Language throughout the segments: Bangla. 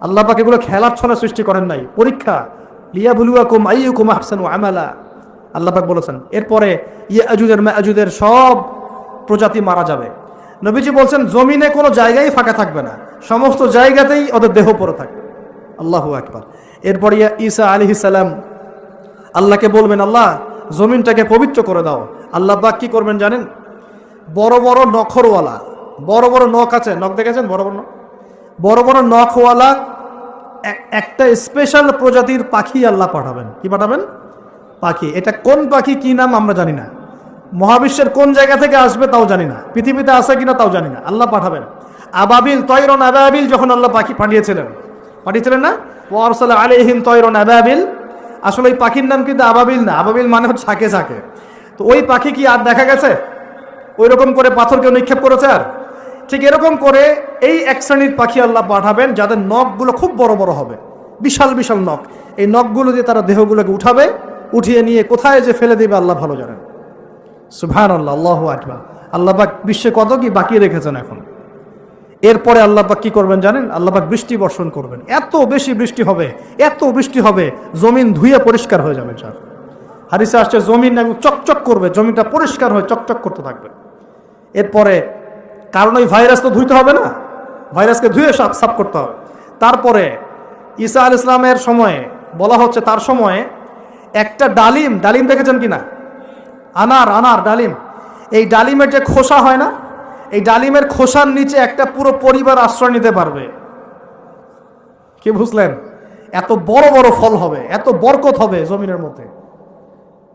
আল্লাহ পাক এগুলো খেলার ছলে সৃষ্টি করেন নাই। পরীক্ষা লিয়া বুলুয়াকুম আইয়ুকুম আহসানু আমালা। আল্লাহ পাক বলেছেন, এরপরে ইয়াজুদের মায়াজুদের সব প্রজাতি মারা যাবে। নবীজি বলছেন, জমিনে কোনো জায়গায় ফাঁকা থাকবে না। সমস্ত জায়গাতেই ওদের দেহ পড়ে থাকবে। আল্লাহু আকবার। এরপর ইয়া ঈসা আলাইহিস সালাম আল্লাহকে বলবেন, আল্লাহ, জমিনটাকে পবিত্র করে দাও। আল্লাহ পাক কি করবেন জানেন? বড় বড় নখরওয়ালা। বড় বড় নখ আছে। নখ দেখেছেন? বড় বড় নখ? বড় বড় নখওয়ালা একটা স্পেশাল প্রজাতির পাখি আল্লাহ পাঠাবেন। কি পাঠাবেন? পাখি। এটা কোন পাখি, কি নাম আমরা জানি না। মহাবিশ্বের কোন জায়গা থেকে আসবে তাও জানি না। পৃথিবীতে আসে কিনা তাও জানি না। আল্লাহ পাঠাবেন। আবাবিল তৈরন আবাবিল যখন আল্লাহ পাখি পাঠিয়েছিলেন। পাঠিয়েছিলেন না? ওয়ারসাল আলাইহিম তৈরন আবাবিল। আসলে এই পাখির নাম কিন্তু আবাবিল না। আবাবিল মানে হচ্ছে ঝাঁকে ঝাঁকে। তো ওই পাখি কি আর দেখা গেছে? ওই রকম করে পাথর কেউ নিক্ষেপ করেছে আর? ঠিক এরকম করে এই এক শ্রেণির পাখি আল্লাহ পাঠাবেন যাদের নখগুলো খুব বড় বড় হবে। বিশাল বিশাল নখ। এই নখগুলো দিয়ে তারা দেহগুলোকে উঠাবে, উঠিয়ে নিয়ে কোথায় যে ফেলে দেবে আল্লাহ ভালো জানেন। সুভান আল্লাহ আল্লাহ আকবার। আল্লাহ পাক বিশ্বে কত কি বাকি রেখেছেন এখন। এরপরে আল্লাহ পাক কি করবেন জানেন? আল্লাহ পাক বৃষ্টি বর্ষণ করবেন। এত বেশি বৃষ্টি হবে, এত বৃষ্টি হবে, জমিন ধুয়ে পরিষ্কার হয়ে যাবে স্যার হারিসে আসছে, জমিন একদম চকচক করবে, জমিনটা পরিষ্কার হয়ে চকচক করতে থাকবে। এরপরে কারণ ওই ভাইরাস তো ধুইতে হবে না। ভাইরাসকে ধুয়ে সাফ সাফ করতে হবে। তারপরে ঈসা আল ইসলামের সময়ে, বলা হচ্ছে তার সময়ে একটা ডালিম ডালিম দেখেছেন কি না আনার আনার ডালিম। এই ডালিমের যে খোসা হয় না, এই ডালিমের খোসার নিচে একটা পুরো পরিবার আশ্রয় নিতে পারবে। কি বুঝলেন? এত বড় বড় ফল হবে, এত বরকত হবে জমিনের মধ্যে।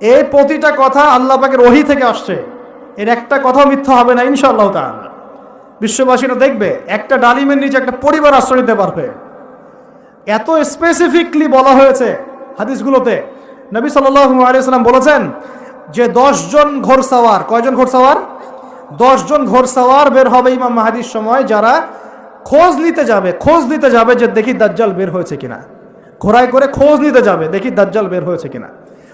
এই প্রতিটা কথা আল্লাহ পাকের ওহি থেকে আসছে। এর একটা কথা মিথ্যা হবে না, ইনশাআল্লাহ তাআলা। বিশ্ববাসীরা দেখবে, একটা ডালিমের নিচে একটা পরিবার আশ্রয় নিতে পারবে। এত স্পেসিফিকলি বলা হয়েছে হাদিসগুলোতে। নবী সাল্লাম বলেছেন যে জন ঘোরসাওয়ার কয়জন ঘোরসাওয়ার জন ঘোরসাওয়ার বের হবে ইমাম মাহাদির সময় যারা খোঁজ নিতে যাবে, খোঁজ নিতে যাবে যে দেখি দাজ্জাল বের হয়েছে কিনা। ঘোড়ায় করে খোঁজ নিতে যাবে, দেখি দাজ্জাল বের হয়েছে কিনা।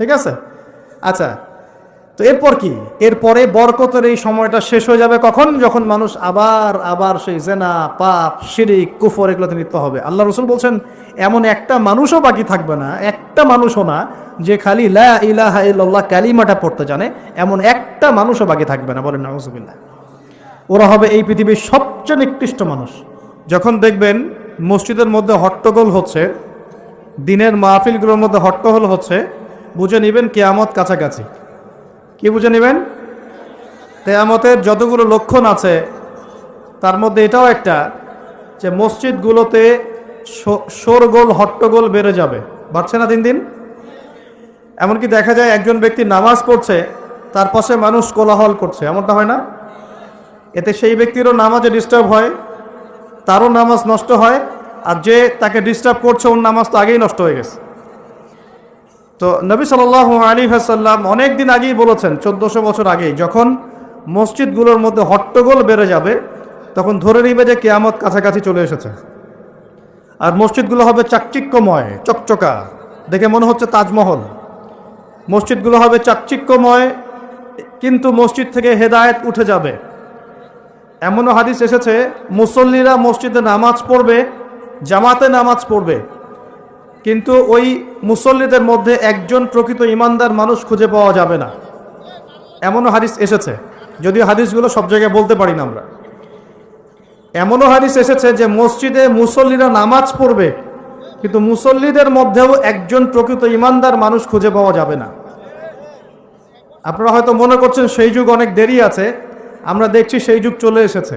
ঠিক আছে? আচ্ছা তো এরপর কি? এরপরে বরকতের এই সময়টা শেষ হয়ে যাবে কখন? যখন মানুষ আবার আবার সেই জেনা, পাপ, শিরিক, কুফর এগুলোতে লিপ্ত হবে। আল্লাহ রসুল বলছেন, এমন একটা মানুষও বাকি থাকবে না, একটা মানুষও না, যে খালি লা ইলাহা কালিমাটা পড়তে জানে, এমন একটা মানুষও বাকি থাকবে না। বলেন নাউজুবিল্লাহ ওরা হবে এই পৃথিবীর সবচেয়ে নিকৃষ্ট মানুষ। যখন দেখবেন মসজিদের মধ্যে হট্টগোল হচ্ছে, দিনের মাহফিলগুলোর মধ্যে হট্টগোল হচ্ছে বুঝে নেবেন কেয়ামত কাছাকাছি। কি বুঝে নেবেন? কেয়ামতের যতগুলো লক্ষণ আছে, তার মধ্যে এটাও একটা যে মসজিদগুলোতে শোরগোল, হট্টগোল বেড়ে যাবে। বাড়ছে না দিন দিন? এমনকি দেখা যায় একজন ব্যক্তি নামাজ পড়ছে, তার পাশে মানুষ কোলাহল করছে। এমনটা হয় না? এতে সেই ব্যক্তিরও নামাজে ডিস্টার্ব হয়, তারও নামাজ নষ্ট হয়, আর যে তাকে ডিস্টার্ব করছে, ওর নামাজ তো আগেই নষ্ট হয়ে গেছে। তো নবী সাল আলী হাসাল্লাম অনেক দিন আগেই বলেছেন, চোদ্দশো বছর আগেই, যখন মসজিদগুলোর মধ্যে হট্টগোল বেড়ে যাবে, তখন ধরে নিবে যে কেয়ামত কাছাকাছি চলে এসেছে। আর মসজিদগুলো হবে চাকচিক্যময়, চকচকা, দেখে মনে হচ্ছে তাজমহল। মসজিদগুলো হবে চাকচিক্যময়, কিন্তু মসজিদ থেকে হেদায়েত উঠে যাবে। এমনও হাদিস এসেছে, মুসল্লিরা মসজিদে নামাজ পড়বে, জামাতে নামাজ পড়বে কিন্তু ওই মুসল্লিদের মধ্যে একজন প্রকৃত ইমানদার মানুষ খুঁজে পাওয়া যাবে না। এমনও হাদিস এসেছে, যদিও হাদিসগুলো সব জায়গায় বলতে পারি না আমরা। এমনও হাদিস এসেছে যে মসজিদে মুসল্লিরা নামাজ পড়বে, কিন্তু মুসল্লিদের মধ্যেও একজন প্রকৃত ইমানদার মানুষ খুঁজে পাওয়া যাবে না। আপনারা হয়তো মনে করছেন সেই যুগ অনেক দেরি আছে, আমরা দেখছি সেই যুগ চলে এসেছে।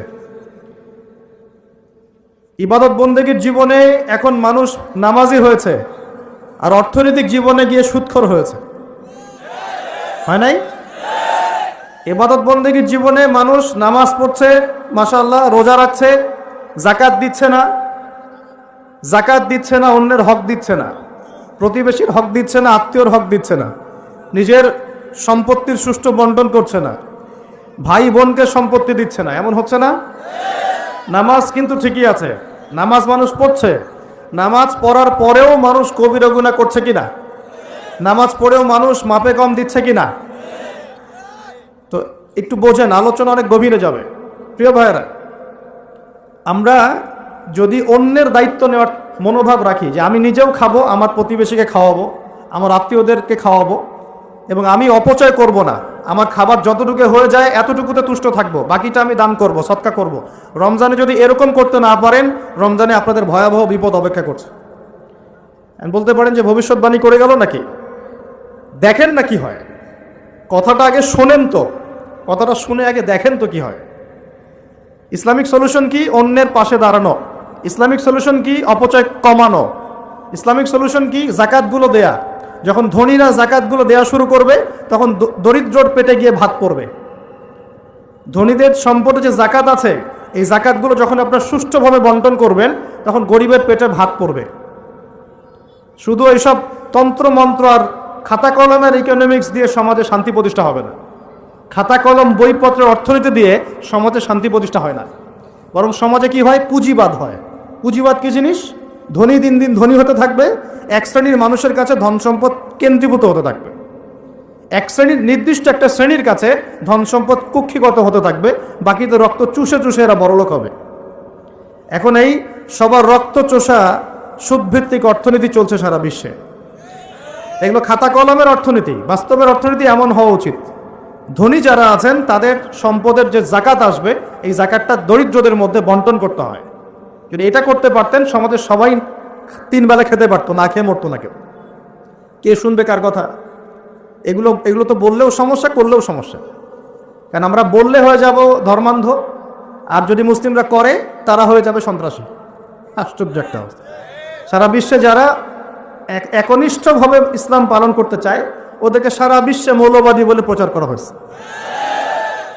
ইবাদত বন্দেগীর জীবনে এখন মানুষ নামাজি হয়েছে আর অর্থনৈতিক জীবনে গিয়ে সুৎখর হয়েছে। হয় নাই? এবাদত বন্দেগীর জীবনে মানুষ নামাজ পড়ছে মাসাল্লাহ রোজা রাখছে জাকাত দিচ্ছে না জাকাত দিচ্ছে না, অন্যের হক দিচ্ছে না, প্রতিবেশীর হক দিচ্ছে না, আত্মীয়র হক দিচ্ছে না, নিজের সম্পত্তির সুষ্ঠু বন্টন করছে না ভাই বোনকে সম্পত্তি দিচ্ছে না, এমন হচ্ছে না? নামাজ কিন্তু ঠিকই আছে। নামাজ মানুষ পড়ছে। নামাজ পড়ার পরেও মানুষ কবিরা গুণা করছে কিনা? নামাজ পড়েও মানুষ মাপে কম দিচ্ছে কিনা? তো একটু বোঝেন, আলোচনা অনেক গভীরে যাবে। প্রিয় ভাইয়েরা, আমরা যদি অন্যের দায়িত্ব নেওয়ার মনোভাব রাখি যে আমি নিজেও খাব, আমার প্রতিবেশীকে খাওয়াবো, আমার আত্মীয়দেরকে খাওয়াবো, এবং আমি অপচয় করব না আমার খাবার যতটুকু হয়ে যায়, এতটুকুতে তুষ্ট থাকব। বাকিটা আমি দান করব, সৎকা করব। রমজানে যদি এরকম করতে না পারেন, রমজানে আপনাদের ভয়াবহ বিপদ অপেক্ষা করছে। বলতে পারেন যে, ভবিষ্যৎবাণী করে গেল নাকি? দেখেন না কি হয়। কথাটা আগে শোনেন তো। কথাটা শুনে আগে দেখেন তো কি হয়। ইসলামিক সলিউশন কি? অন্যের পাশে দাঁড়ানো। ইসলামিক সলিউশন কি? অপচয় কমানো। ইসলামিক সলিউশন কি? জাকাতগুলো দেয়া। যখন ধনীরা জাকাতগুলো দেওয়া শুরু করবে, তখন দরিদ্রর পেটে গিয়ে ভাত পড়বে। ধনীদের সম্পদে যে জাকাত আছে, এই জাকাতগুলো যখন আপনার সুষ্ঠুভাবে বন্টন করবেন, তখন গরিবের পেটে ভাত পড়বে। শুধু এইসব তন্ত্র, মন্ত্র আর খাতা কলমের ইকোনমিক্স দিয়ে সমাজে শান্তি প্রতিষ্ঠা হবে না। খাতা কলম, বইপত্রের অর্থনীতি দিয়ে সমাজে শান্তি প্রতিষ্ঠা হয় না। বরং সমাজে কি হয়? পুঁজিবাদ হয়। পুঁজিবাদ কি জিনিস? ধনী দিন দিন ধনী হতে থাকবে, এক শ্রেণির মানুষের কাছে ধন সম্পদ কেন্দ্রীভূত হতে থাকবে। এক শ্রেণির নির্দিষ্ট একটা শ্রেণির কাছে ধন সম্পদ কুক্ষিগত হতে থাকবে, বাকিতে রক্ত চুষে চুষে এরা বড়লোক হবে। এখন এই সবার রক্ত চোষা সুদভিত্তিক অর্থনীতি চলছে সারা বিশ্বে। এগুলো খাতা কলমের অর্থনীতি, বাস্তবের অর্থনীতি এমন হওয়া উচিত। ধনী যারা আছেন, তাদের সম্পদের যে জাকাত আসবে, এই জাকাতটা দরিদ্রদের মধ্যে বন্টন করতে হয়। যদি এটা করতে পারতেন, সমাজের সবাই তিন বেলা খেতে পারতো, না খেয়ে মরতো না কেউ। কে শুনবে কার কথা? এগুলো এগুলো তো বললেও সমস্যা, করলেও সমস্যা। কারণ আমরা বললে হয়ে যাব ধর্মান্ধ, আর যদি মুসলিমরা করে, তারা হয়ে যাবে সন্ত্রাসী। আশ্চর্য একটা অবস্থা। সারা বিশ্বে যারা এক, একনিষ্ঠভাবে ইসলাম পালন করতে চায়, ওদেরকে সারা বিশ্বে মৌলবাদী বলে প্রচার করা হয়েছে।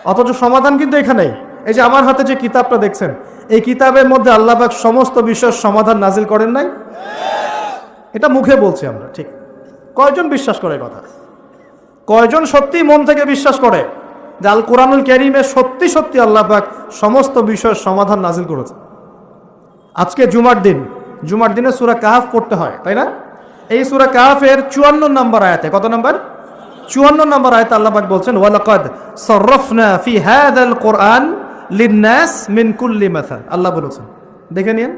অথচ সমাধান কিন্তু এখানেই। এই যে আমার হাতে যে কিতাবটা দেখছেন এই কিতাবের মধ্যে আল্লাহবাক সমস্ত বিষয়ের সমাধান নাজিল করেন নাই? এটা মুখে বলছি আমরা, ঠিক। কয়জন বিশ্বাস করে কথা? কয়জন সত্যি মন থেকে বিশ্বাস করে যে আল কোরআনুল ক্যারিমে সত্যি সত্যি আল্লাহবাক সমস্ত বিষয়ের সমাধান নাজিল করেছে? আজকে জুমার দিন, জুমার দিনে সুরা কাহাফ পড়তে হয়, তাই না? এই সুরা কাহাফের চুয়ান্ন নম্বর আয়াতে, কত নম্বর? চুয়ান্ন নম্বর আয়াতে আল্লাহ পাক বলছেন, ওয়ালাকাদ সররফনা ফি হাদাল কোরআন আল্লাহ বলেছেন। দেখে নিন।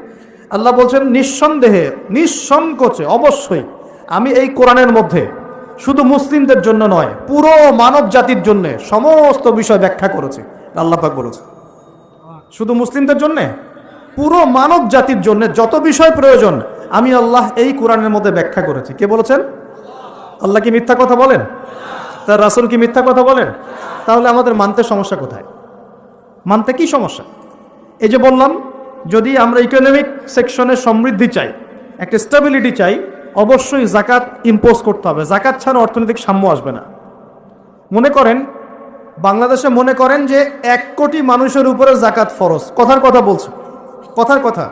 আল্লাহ বলছেন, নিঃসন্দেহে, নিঃসংকোচে, অবশ্যই আমি এই কোরআনের মধ্যে শুধু মুসলিমদের জন্য নয়, পুরো মানব জাতির জন্য সমস্ত বিষয় ব্যাখ্যা করেছে। আল্লাহ পাক বলেছে শুধু মুসলিমদের জন্যে? পুরো মানব জাতির জন্য যত বিষয় প্রয়োজন, আমি আল্লাহ এই কোরআনের মধ্যে ব্যাখ্যা করেছি। কে বলেছেন? আল্লাহ কি মিথ্যা কথা বলেন? তার রাসুল কি মিথ্যা কথা বলেন? তাহলে আমাদের মানতে সমস্যা কোথায়? মানতে কি সমস্যা? এই যে বললাম, যদি আমরা ইকোনমিক সেকশনে সমৃদ্ধি চাই, একটা স্টেবিলিটি চাই, অবশ্যই জাকাত ইম্পোজ করতে হবে। জাকাত ছাড়া অর্থনৈতিক সাম্য আসবে না। মনে করেন, বাংলাদেশে মনে করেন যে এক কোটি মানুষের উপরে জাকাত ফরজ। কথার কথা বলছে। কথার কথা।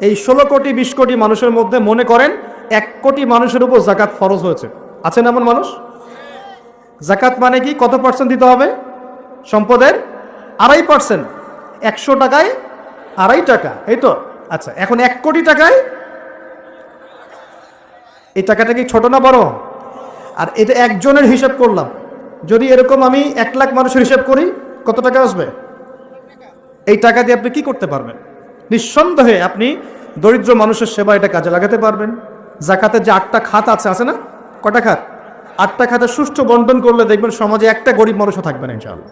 এই ষোলো কোটি, বিশ কোটি মানুষের মধ্যে মনে করেন এক কোটি মানুষের উপর জাকাত ফরজ হয়েছে। আছেন এমন মানুষ? জাকাত মানে কি? কত পার্সেন্ট দিতে হবে? সম্পদের? আড়াই পার্সেন্ট। একশো টাকায় আড়াই টাকা, এই তো? আচ্ছা এখন এক কোটি টাকায় এই টাকাটা কি ছোট না বড়? আর এটা একজনের হিসাব করলাম। যদি এরকম আমি এক লাখ মানুষের হিসাব করি, কত টাকা আসবে? এই টাকা দিয়ে আপনি কি করতে পারবেন? নিঃসন্দেহে আপনি দরিদ্র মানুষের সেবা এটা কাজে লাগাতে পারবেন। জাকাতের যে আটটা খাত আছে আছে না? কটা খাত? আটটা খাতে সুষ্ঠু বন্টন করলে দেখবেন সমাজে একটা গরিব মানুষও থাকবে না, ইনশাআল্লাহ।